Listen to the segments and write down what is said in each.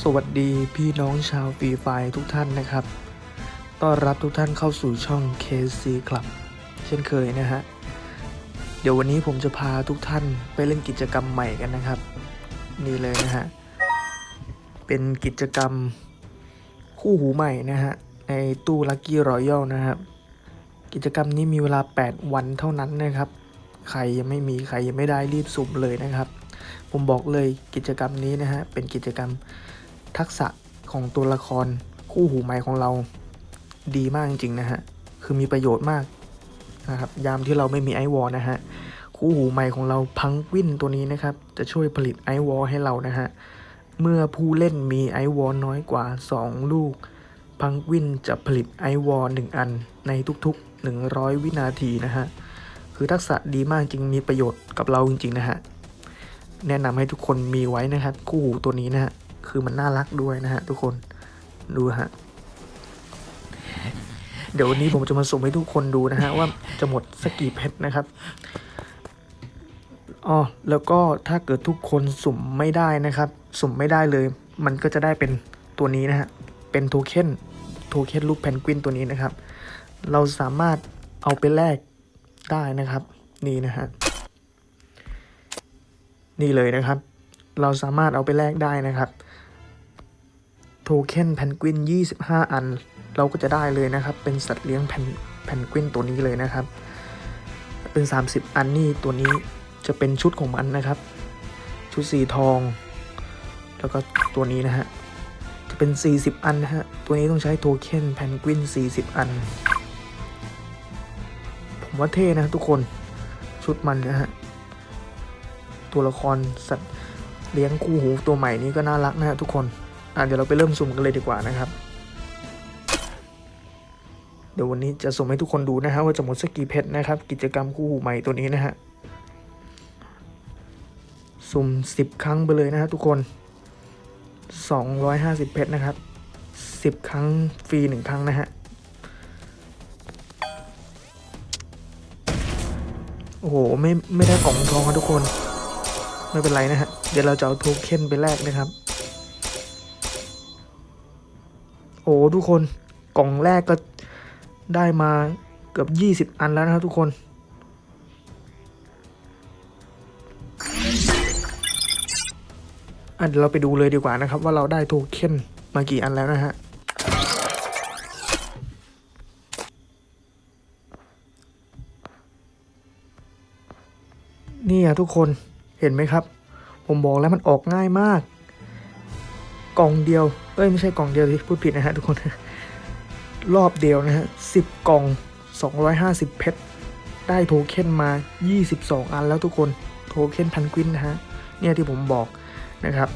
สวัสดีพี่น้องชาวฟรีไฟทุกท่านนะครับ ต้อนรับทุกท่านเข้าสู่ช่อง KC Club เช่นเคยนะฮะ เดี๋ยววันนี้ผมจะพาทุกท่านไปเล่นกิจกรรมใหม่กันนะครับ นี่เลยนะฮะ เป็นกิจกรรมคู่หูใหม่นะฮะ ในตู้ Lucky Royal นะครับ กิจกรรมนี้มีเวลา 8 วันเท่านั้นนะครับ ใครยังไม่มีใครยังไม่ได้รีบสุ่มเลยนะครับผมบอกเลยกิจกรรมนี้นะฮะ เป็นกิจกรรม ทักษะของตัวละครคู่หูใหม่ของเราดีมากจริงๆนะฮะ คือมีประโยชน์มากนะครับ ยามที่เราไม่มีไอวอลนะฮะ คู่หูใหม่ของเราพังวินตัวนี้นะครับ จะช่วยผลิตไอวอลให้เรานะฮะ เมื่อผู้เล่นมีไอวอลน้อยกว่า 2 ลูก พังวินจะผลิตไอวอล1อันในทุกๆ 100 วินาทีนะฮะ คือทักษะดีมากจริง มีประโยชน์กับเราจริงๆนะฮะ แนะนำให้ทุกคนมีไว้นะครับ คู่หูตัวนี้นะฮะ คือมันน่ารักด้วยนะฮะทุกคนดูฮะเดี๋ยววันนี้ผมจะมาสุ่มให้ทุกคนดูนะฮะว่าจะหมดสกกี่เพชรนะครับอ๋อแล้วก็ถ้าเกิดทุกคนสุ่มไม่ได้นะครับ สุ่มไม่ได้เลย มันก็จะได้เป็นตัวนี้นะฮะเป็นโทเค็นโทเค็นลูกแพนกวินตัวนี้นะครับ เราสามารถเอาไปแลกได้นะครับ นี่นะฮะนี่เลยนะครับ เราสามารถเอาไปแลกได้นะครับ โทเค็นแพนกวิน 25 อัน เราก็จะได้เลยนะครับ เป็นสัตว์เลี้ยงแพนแพนกวินตัวนี้เลยนะครับ เป็น 30 อันนี่ตัวนี้จะเป็นชุดของมันนะครับ ชุดสีทอง แล้วก็ตัวนี้นะฮะ จะเป็น 40 อันนะฮะ ตัวนี้ต้องใช้โทเค็นแพนกวิน 40 อัน ผมว่าเท่นะทุกคน ชุดมันนะฮะ ตัวละครสัตว์เลี้ยงคู่หูตัวใหม่นี้ก็น่ารักนะฮะทุกคน อะเดี๋ยวเราไปเริ่มสุ่มกันเลยดีกว่านะครับ เดี๋ยววันนี้จะสุ่มให้ทุกคนดูนะฮะว่าจะหมดสักกี่เพชรนะครับ กิจกรรมคู่หูใหม่ตัวนี้นะฮะ สุ่มสิบครั้งไปเลยนะฮะทุกคนสองร้อยห้าสิบเพชรนะครับสิบครั้งฟรีหนึ่งครั้งนะฮะ โอ้โห ไม่ไม่ได้กล่องทองครับทุกคน ไม่เป็นไรนะฮะ เดี๋ยวเราจะเอาโทเค็นไปแลกนะครับ โอ้ทุกคนกล่องแรกก็ได้มาเกือบยี่สิบอันแล้วนะครับทุกคนอะเดี๋ยวเราไปดูเลยดีกว่านะครับ ว่าเราได้โทเค็นมากี่อันแล้วนะฮะนี่อะทุกคนเห็นไหมครับ ผมบอกแล้วมันออกง่ายมาก กล่องเดียว เอ้ยไม่ใช่กล่องเดียวที่พูดผิดนะฮะทุกคน รอบเดียวนะฮะสิบกล่อง 250 เพชร ได้โทเค็นมา 22 อันแล้วทุกคน โทเค็นพันกวินนะฮะ เนี่ยที่ผมบอกนะครับ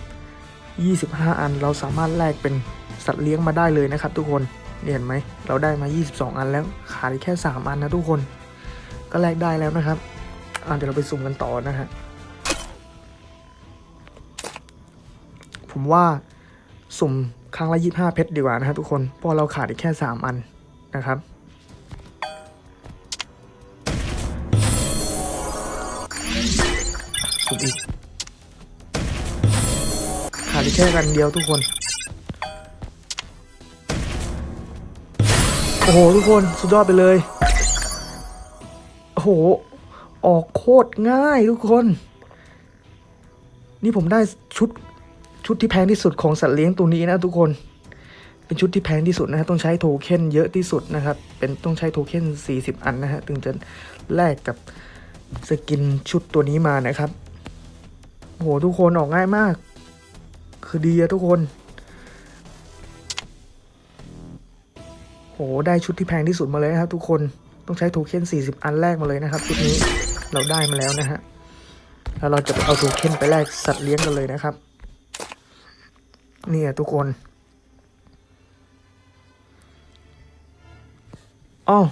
25 อันเราสามารถแลกเป็นสัตว์เลี้ยงมาได้เลยนะครับ ทุกคน เห็นไหม เราได้มา 22 อันแล้ว ขาดแค่ 3 อันนะทุกคน ก็แลกได้แล้วนะครับอะเดี๋ยวเราไปสุ่มกันต่อนะฮะ ผมว่า สุ่มครั้งละยี่ห้าเพชรดีกว่านะครับทุกคนเพราะเราขาดอีกแค่สามอันนะครับสุ่มอีกขาดอีกแค่กันเดียวทุกคน โอ้โหทุกคนสุดยอดไปเลย โอ้โห ออกโคตรง่ายทุกคน นี่ผมได้ชุด ชุดที่แพงที่สุดของสัตว์เลี้ยงตัวนี้นะทุกคน เป็นชุดที่แพงที่สุดนะฮะต้องใช้โทเค็นเยอะที่สุดนะครับ เป็นต้องใช้โทเค็น40 อันนะฮะถึงจะแลกกับสกินชุดตัวนี้มานะครับโหทุกคนออกง่ายมาก คือดีอะทุกคนโหได้ชุดที่แพงที่สุดมาเลยนะครับ ทุกคนต้องใช้โทเค็น40 อันแรกมาเลยนะครับชุดนี้เราได้มาแล้วนะฮะแล้วเราจะเอาโทเค็นไปแลกสัตว์เลี้ยงกันเลยนะครับ เนี่ยทุกคนอ้าว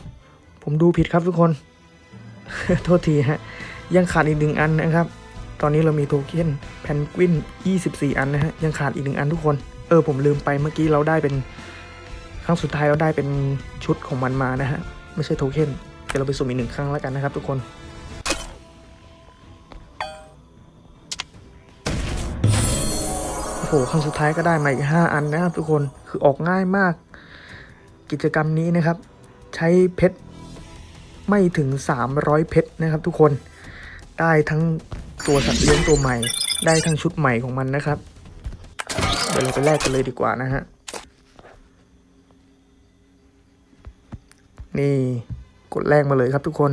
ผมดูผิดครับทุกคน โทษทีฮะ ยังขาดอีกหนึ่งอันนะครับ ตอนนี้เรามีโทเค็นแพนกวิน 24 อันนะฮะ ยังขาดอีกหนึ่งอันทุกคน เออผมลืมไปเมื่อกี้เราได้เป็น ครั้งสุดท้ายเราได้เป็นชุดของมันมานะฮะ ไม่ใช่โทเค็น เดี๋ยวเราไปสุ่มอีกหนึ่งครั้งแล้วกันนะครับทุกคน โหครั้งสุดท้ายก็ได้มาอีกห้าอันนะครับทุกคนคือออกง่ายมาก กิจกรรมนี้นะครับ ใช้เพชรไม่ถึง 300 เพชรนะครับ ทุกคนได้ทั้งตัวสัตว์เลี้ยงตัวใหม่ ได้ทั้งชุดใหม่ของมันนะครับเดี๋ยวเราไปแลกกันเลยดีกว่านะฮะนี่กดแลกมาเลยครับทุกคน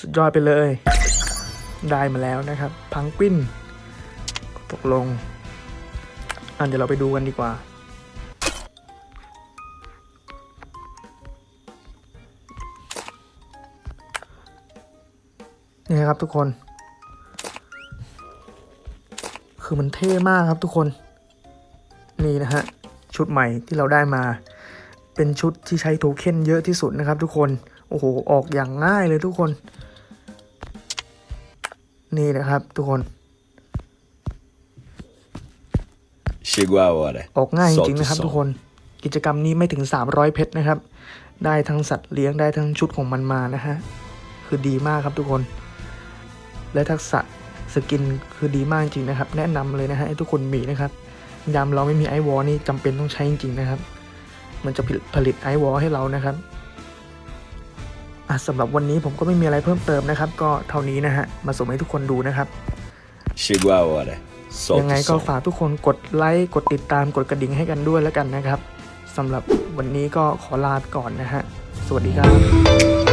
สุดยอดไปเลย ได้มาแล้วนะครับ พังกวิน ตกลง อันเดี๋ยวเราไปดูกันดีกว่า นี่ครับทุกคน คือมันเท่มากครับทุกคน นี่นะฮะ ชุดใหม่ที่เราได้มา เป็นชุดที่ใช้โทเค็นเยอะที่สุดนะครับทุกคน โอ้โห ออกอย่างง่ายเลยทุกคน นี่นะครับทุกคน Chegou a hora. ออกง่ายจริงๆ Solta o นะครับ som. ทุกคนกิจกรรมนี้ไม่ถึง 300 เพชรนะครับ ได้ทั้งสัตว์เลี้ยงได้ทั้งชุดของมันมานะฮะ คือดีมากครับทุกคน และทักษะสกินคือดีมากจริงนะครับ แนะนำเลยนะฮะให้ทุกคนมีนะครับ ยามเราไม่มีไอวอลนี่จำเป็นต้องใช้จริงๆนะครับ มันจะผลิตไอวอลให้เรานะครับอะสำหรับวันนี้ผมก็ไม่มีอะไรเพิ่มเติมนะครับ ก็เท่านี้นะฮะมาส่งให้ทุกคนดูนะครับ Chegou a hora. ยังไงก็ฝากทุกคนกดไลค์กดติดตามกดกระดิ่งให้กันด้วยแล้วกันนะครับสำหรับวันนี้ก็ขอลาไปก่อนนะฮะ สวัสดีครับ